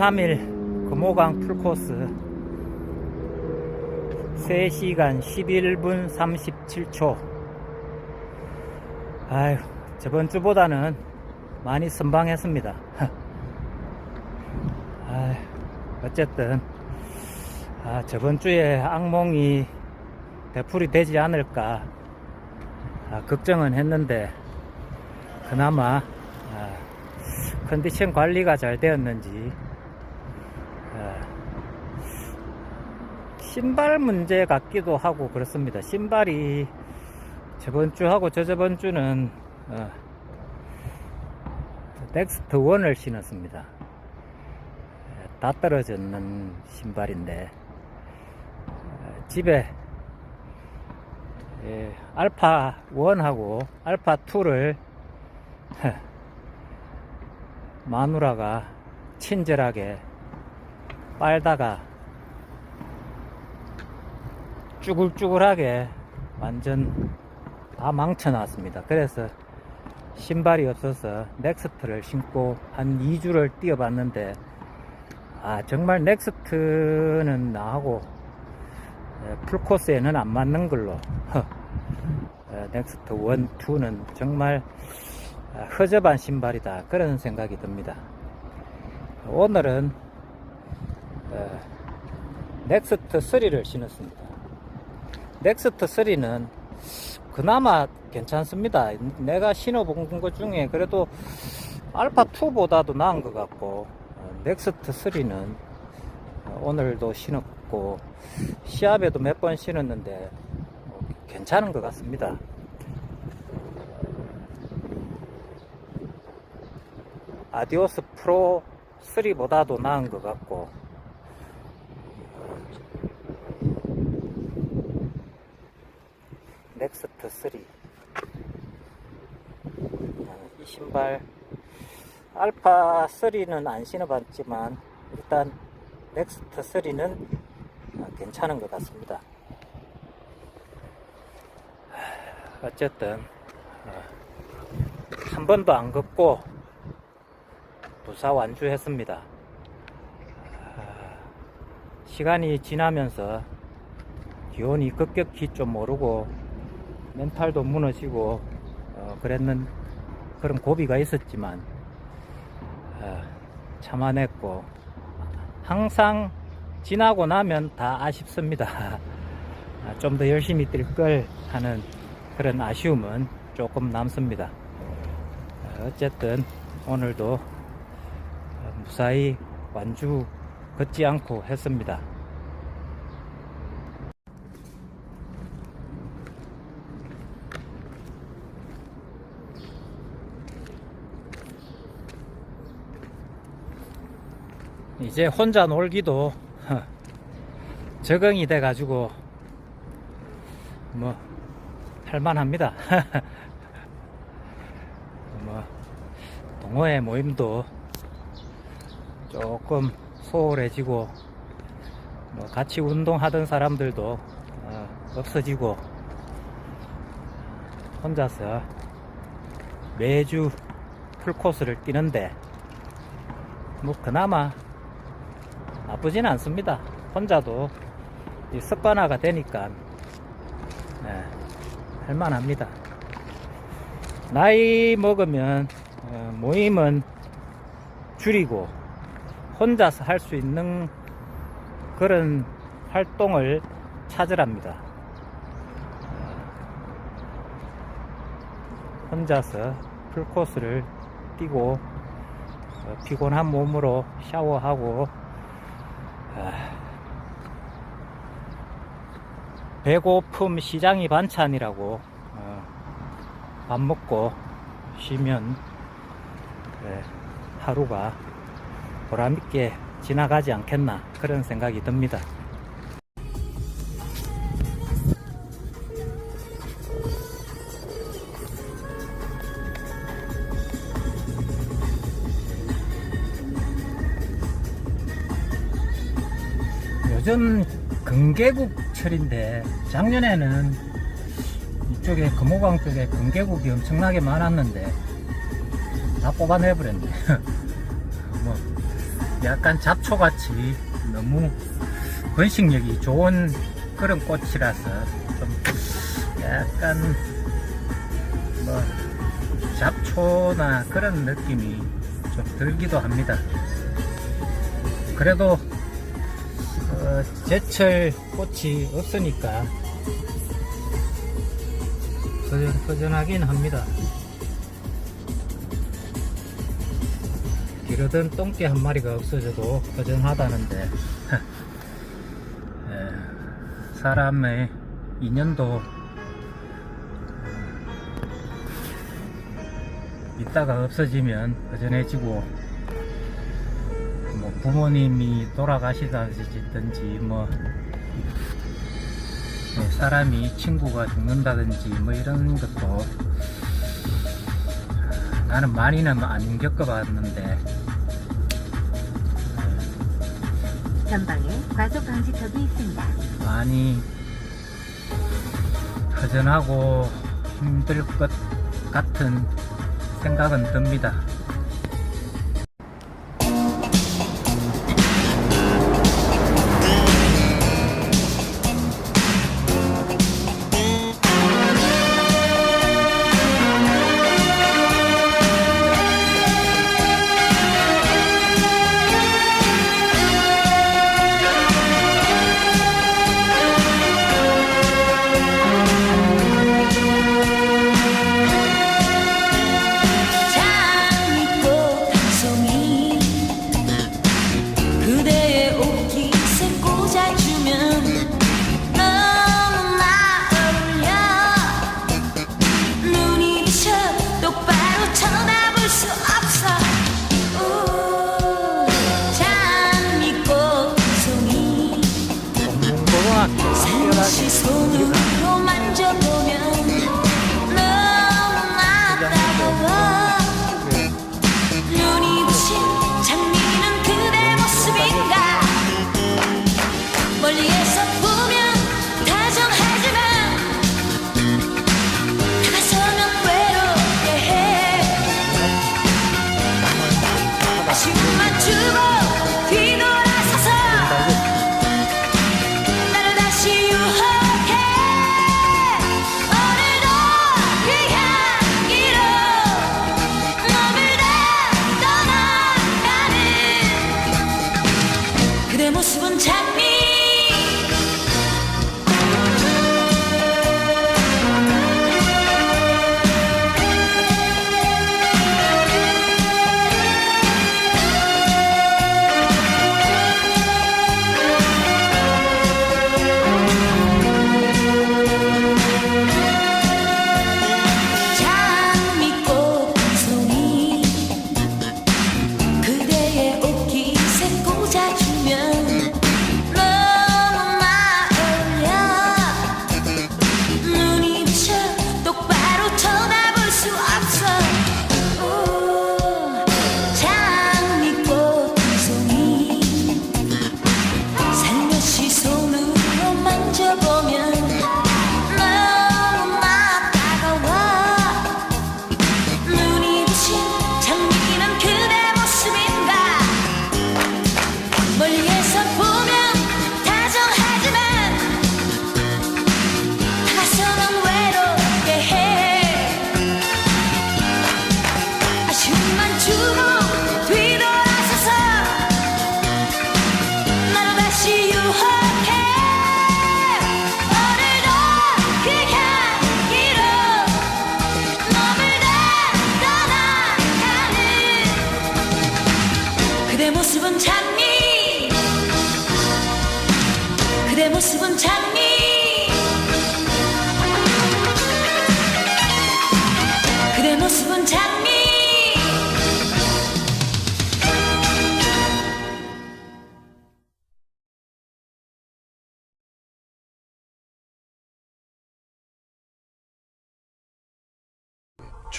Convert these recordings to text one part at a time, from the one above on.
23일 금호강 풀코스. 3시간 11분 37초. 아휴 저번 주보다는 많이 선방했습니다. 아휴 어쨌든 아, 저번 주에 악몽이 되풀이 되지 않을까 아, 걱정은 했는데 그나마 아, 컨디션 관리가 잘 되었는지 신발 문제 같기도 하고 그렇습니다. 신발이 저번 주하고 저저번 주는 어, 넥스트 1을 신었습니다. 에, 다 떨어졌는 신발인데 어, 집에 예, 알파 1하고 알파 2를 마누라가 친절하게 빨다가 쭈글쭈글하게 완전 다 망쳐놨습니다. 그래서 신발이 없어서 넥스트를 신고 한 2주를 뛰어봤는데 아 정말 넥스트는 나하고 에, 풀코스에는 안 맞는 걸로 에, 넥스트 1, 2는 정말 아, 허접한 신발이다 그런 생각이 듭니다. 오늘은 어, 넥스트 3를 신었습니다. 넥스트 3는 그나마 괜찮습니다. 내가 신어본 것 중에 그래도 알파 2보다도 나은 것 같고 어, 넥스트 3는 오늘도 신었고 시합에도 몇 번 신었는데 어, 괜찮은 것 같습니다. 아디오스 프로 3보다도 나은 것 같고 넥스트 3 어, 이 신발 알파 3는 안 신어봤지만 일단 넥스트 3는 어, 괜찮은 것 같습니다 어쨌든 어, 한 번도 안 걷고 부사 완주했습니다. 아, 시간이 지나면서 기온이 급격히 좀 오르고 멘탈도 무너지고 어, 그랬는 그런 고비가 있었지만 어, 참아냈고 항상 지나고 나면 다 아쉽습니다. 좀 더 열심히 뛸 걸 하는 그런 아쉬움은 조금 남습니다. 어, 어쨌든 오늘도 무사히 완주 걷지 않고 했습니다. 이제 혼자 놀기도 적응이 돼 가지고 뭐 할만합니다. 뭐 동호회 모임도 조금 소홀해지고 뭐 같이 운동하던 사람들도 어, 없어지고 혼자서 매주 풀코스를 뛰는데 뭐 그나마 나쁘진 않습니다. 혼자도 이 습관화가 되니까 네, 할만합니다. 나이 먹으면 어, 모임은 줄이고 혼자서 할 수 있는 그런 활동을 찾으랍니다. 혼자서 풀코스를 뛰고 어, 피곤한 몸으로 샤워하고 아, 배고픔 시장이 반찬이라고 어, 밥 먹고 쉬면 예, 하루가 보람있게 지나가지 않겠나 그런 생각이 듭니다. 요즘 금계국철인데 작년에는 이쪽에 금호강 쪽에 금계국이 엄청나게 많았는데 다 뽑아내버렸네. 뭐 약간 잡초같이 너무 번식력이 좋은 그런 꽃이라서 좀 약간 뭐 잡초나 그런 느낌이 좀 들기도 합니다. 그래도 어, 제철 꽃이 없으니까 허전, 허전하긴 합니다. 기르던 똥개 한 마리가 없어져도 허전하다는데 예, 사람의 인연도 있다가 없어지면 허전해지고 뭐 부모님이 돌아가시다든지 뭐 네, 사람이 친구가 죽는다든지 뭐 이런 것도 나는 많이는 안 겪어봤는데 전방에 과속 방지턱이 있습니다. 많이 허전하고 힘들 것 같은 생각은 듭니다. she's smooth.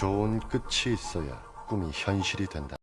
좋은 끝이 있어야 꿈이 현실이 된다.